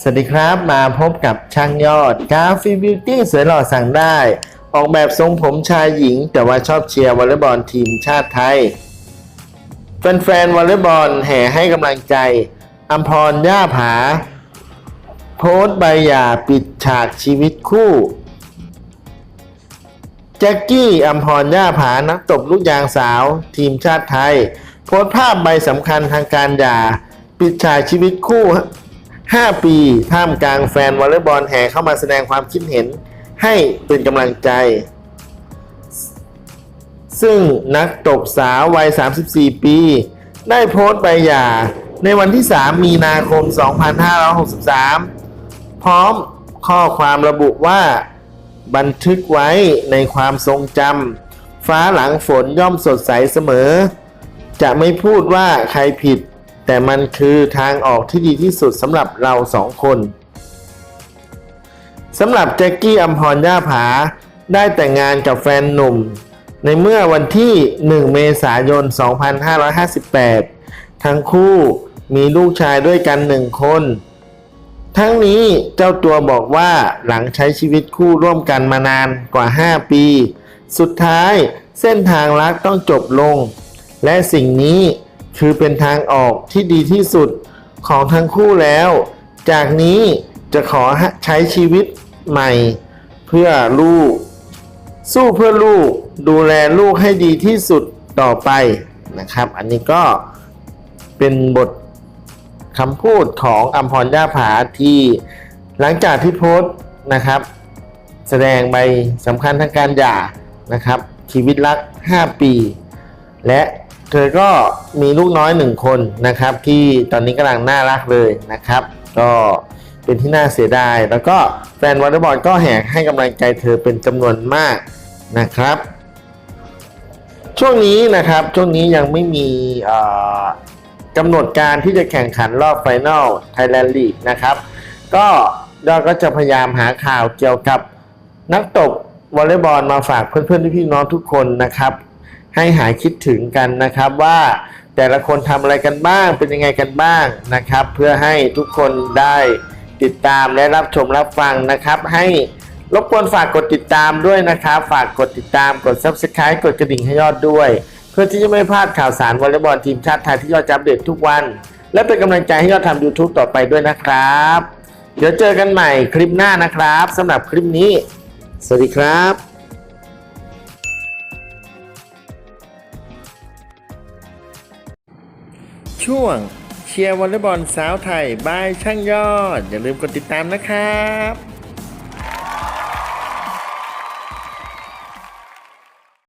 สวัสดีครับมาพบกับช่างยอดกราฟิบิวตี้สวยหล่อสั่งได้ ออกแบบทรงผมชายหญิง แต่ว่าชอบเชียร์วอลเลย์บอลทีมชาติไทยแฟนๆวอลเลย์บอลแห่ให้กำลังใจอัมพรย่าผา โพสต์ใบหย่าปิดฉากชีวิตคู่แจ็คกี้อัมพรย่าผานักตบลูกยางสาว ทีมชาติไทย โพสต์ภาพใบสำคัญทางการหย่า ปิดฉากชีวิตคู่ 5 ปีท่ามกลางแฟนวอลเลย์บอลแห่เข้ามาแสดงความคิดเห็นให้เป็นกำลังใจ ซึ่งนักตบสาววัย 34 ปี ได้โพสต์ใบหย่าในวันที่ 3 มีนาคม 2563 พร้อมข้อความระบุว่า บันทึกไว้ในความทรงจำฟ้าหลังฝนย่อมสดใสเสมอ จะไม่พูดว่าใครผิด แต่มันคือทางออกที่ดีที่สุดสำหรับเราสองคนสำหรับแจ็คกี้อัมพรย่าผา ได้แต่งงานกับแฟนหนุ่ม ในเมื่อวันที่ 1 เมษายน 2558 ทั้งคู่มีลูกชายด้วยกันหนึ่งคน ทั้งนี้เจ้าตัวบอกว่าหลังใช้ชีวิตคู่ร่วมกันมานานกว่า 5 ปี สุดท้ายเส้นทางรักต้องจบลง และสิ่งนี้ คือเป็นทางออกที่ดีที่สุดของทั้งคู่แล้ว จากนี้จะขอใช้ชีวิตใหม่ เพื่อลูก สู้เพื่อลูกดูแลลูกให้ดีที่สุดต่อไปนะครับ อันนี้ก็เป็นบทคำพูดของอัมพรย่าผาที่หลังจากที่โพสต์นะครับ แสดงใบสำคัญทางการหย่านะครับ ชีวิตรัก 5 ปี และ เธอก็มีลูกน้อยหนึ่งคนนะครับ ที่ตอนนี้กำลังน่ารักเลยนะครับ ก็เป็นที่น่าเสียดาย แล้วก็แฟนวอลเลย์บอลก็แห่ให้กำลังใจเธอเป็นจำนวนมากนะครับ ช่วงนี้นะครับช่วงนี้ยังไม่มีกำหนดการที่จะแข่งขันรอบไฟนอลไทยแลนด์ลีกนะครับ ก็ยอดก็จะพยายามหาข่าวเกี่ยวกับนักตบวอลเลย์บอลมาฝากเพื่อนๆพี่น้องทุกคนนะครับ ให้หายคิดถึงกันนะครับว่าแต่ละคนทำอะไรกันบ้างเป็นยังไงกันบ้างนะครับ เพื่อให้ทุกคนได้ติดตามและรับชมรับฟังนะครับ ให้รบกวนฝากกดติดตามด้วยนะครับ ฝากกดติดตามกด subscribe กดกระดิ่งให้ยอดด้วย เพื่อที่จะไม่พลาดข่าวสารวอลเลย์บอลทีมชาติไทยที่ยอดจะอัปเดตทุกวัน และเป็นกำลังใจให้ยอดทำ YouTube ต่อไปด้วยนะครับ เดี๋ยวเจอกันใหม่คลิปหน้านะครับสำหรับคลิปนี้ สวัสดีครับ ช่วงเชียร์วอลเลย์บอลสาวไทยบายช่างยอด อย่าลืมกดติดตามนะครับ